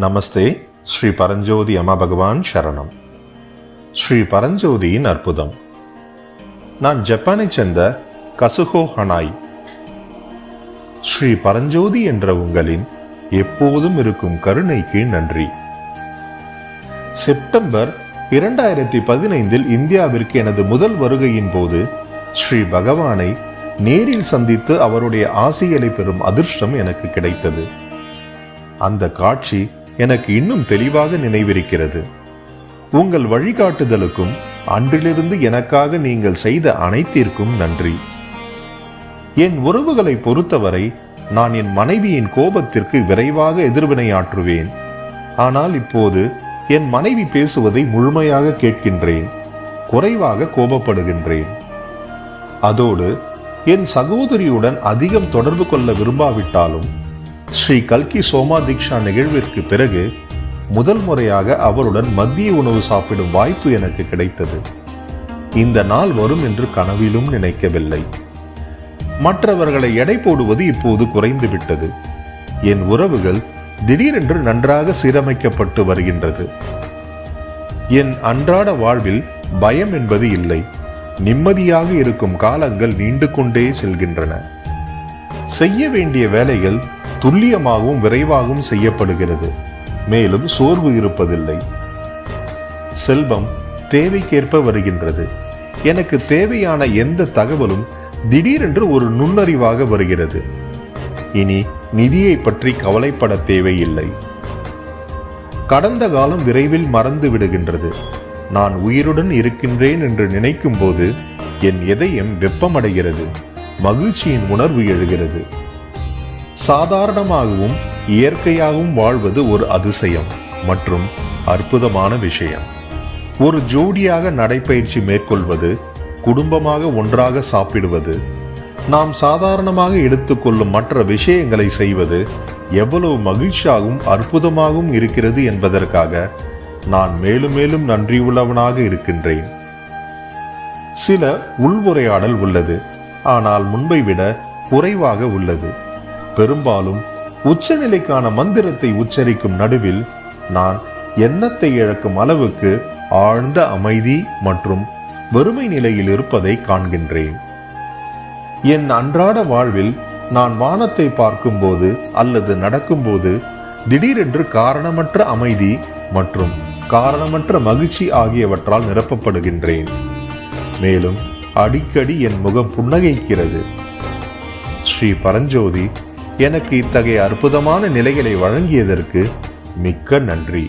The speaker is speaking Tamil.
நமஸ்தே ஸ்ரீ பரஞ்சோதி அம்மா பகவான் சரணம். ஸ்ரீ பரஞ்சோதியின் அற்புதம். நான் ஜப்பானைச் சேர்ந்த கசுகோ ஹனாய். ஸ்ரீ பரஞ்சோதி என்ற உங்களின் எப்போதும் இருக்கும் கருணைக்கு நன்றி. செப்டம்பர் இரண்டாயிரத்தி பதினைந்தில் இந்தியாவிற்கு எனது முதல் வருகையின் போது ஸ்ரீ பகவானை நேரில் சந்தித்து அவருடைய ஆசிகளை பெறும் அதிர்ஷ்டம் எனக்கு கிடைத்தது. அந்த காட்சி எனக்கு இன்னும் தெளிவாக நினைவிருக்கிறது. உங்கள் வழிகாட்டுதலுக்கும் அன்றிலிருந்து எனக்காக நீங்கள் செய்த அனைத்திற்கும் நன்றி. என் உறவுகளை பொறுத்தவரை நான் என் மனைவியின் கோபத்திற்கு விரைவாக எதிர்வினையாற்றுவேன் ஆனால் இப்போது என் மனைவி பேசுவதை முழுமையாக கேட்கின்றேன். குறைவாக கோபப்படுகின்றேன். அதோடு என் சகோதரியுடன் அதிகம் தொடர்பு கொள்ள விரும்பாவிட்டாலும் ஸ்ரீ கல்கி சோமா தீக்ஷா நிகழ்விற்கு பிறகு முதல் முறையாக அவருடன் மதிய உணவு சாப்பிடும் வாய்ப்பு எனக்கு கிடைத்தது. இந்த நாள் வரும் என்று கனவிலும் நினைக்கவில்லை. மற்றவர்களை எடை போடுவது இப்போது குறைந்து விட்டது என் உறவுகள் திடீரென்று நன்றாக சீரமைக்கப்பட்டு வருகின்றது. என் அன்றாட வாழ்வில் பயம் என்பது இல்லை. நிம்மதியாக இருக்கும் காலங்கள் நீண்டு கொண்டே செல்கின்றன. செய்ய வேண்டிய வேலைகள் துல்லியமாகவும் விரைவாகவும் செய்யப்படுகிறது. மேலும் சோர்வு இருப்பதில்லை. செல்வம் தேவைக்கேற்ப வருகின்றது. எனக்கு தேவையான எந்த தகவலும் திடீரென்று ஒரு நுண்ணறிவாக வருகிறது. இனி நிதியை பற்றி கவலைப்பட தேவையில்லை. கடந்த காலம் விரைவில் மறந்து விடுகின்றது. நான் உயிருடன் இருக்கின்றேன் என்று நினைக்கும் போது என் இதயம் வெப்பமடைகிறது. மகிழ்ச்சியின் உணர்வு எழுகிறது. சாதாரணமாகவும் இயற்கையாகவும் வாழ்வது ஒரு அதிசயம் மற்றும் அற்புதமான விஷயம். ஒரு ஜோடியாக நடைப்பயிற்சி மேற்கொள்வது குடும்பமாக ஒன்றாக சாப்பிடுவது நாம் சாதாரணமாக எடுத்துக்கொள்ளும் மற்ற விஷயங்களை செய்வது எவ்வளவு மகிழ்ச்சியாகவும் அற்புதமாகவும் இருக்கிறது என்பதற்காக நான் மேலும் மேலும் நன்றியுள்ளவனாக இருக்கின்றேன். சில உள்வுரையாடல் உள்ளது ஆனால் முன்பை விட குறைவாக உள்ளது. பெரும்பாலும் உச்சநிலைக்கான மந்திரத்தை உச்சரிக்கும் நடுவில் நான் எண்ணத்தை இழக்கும் அளவுக்கு ஆழ்ந்த அமைதி மற்றும் வெறுமை நிலையில் இருப்பதை காண்கின்றேன். என் அன்றாட வாழ்வில் நான் வானத்தை பார்க்கும்போது அல்லது நடக்கும்போது திடீரென்று காரணமற்ற அமைதி மற்றும் காரணமற்ற மகிழ்ச்சி ஆகியவற்றால் நிரப்பப்படுகின்றேன். மேலும் அடிக்கடி என் முகம் புன்னகைக்கிறது. ஸ்ரீ பரஞ்சோதி எனக்கு இத்தகைய அற்புதமான நிலைகளை வழங்கியதற்கு மிக்க நன்றி.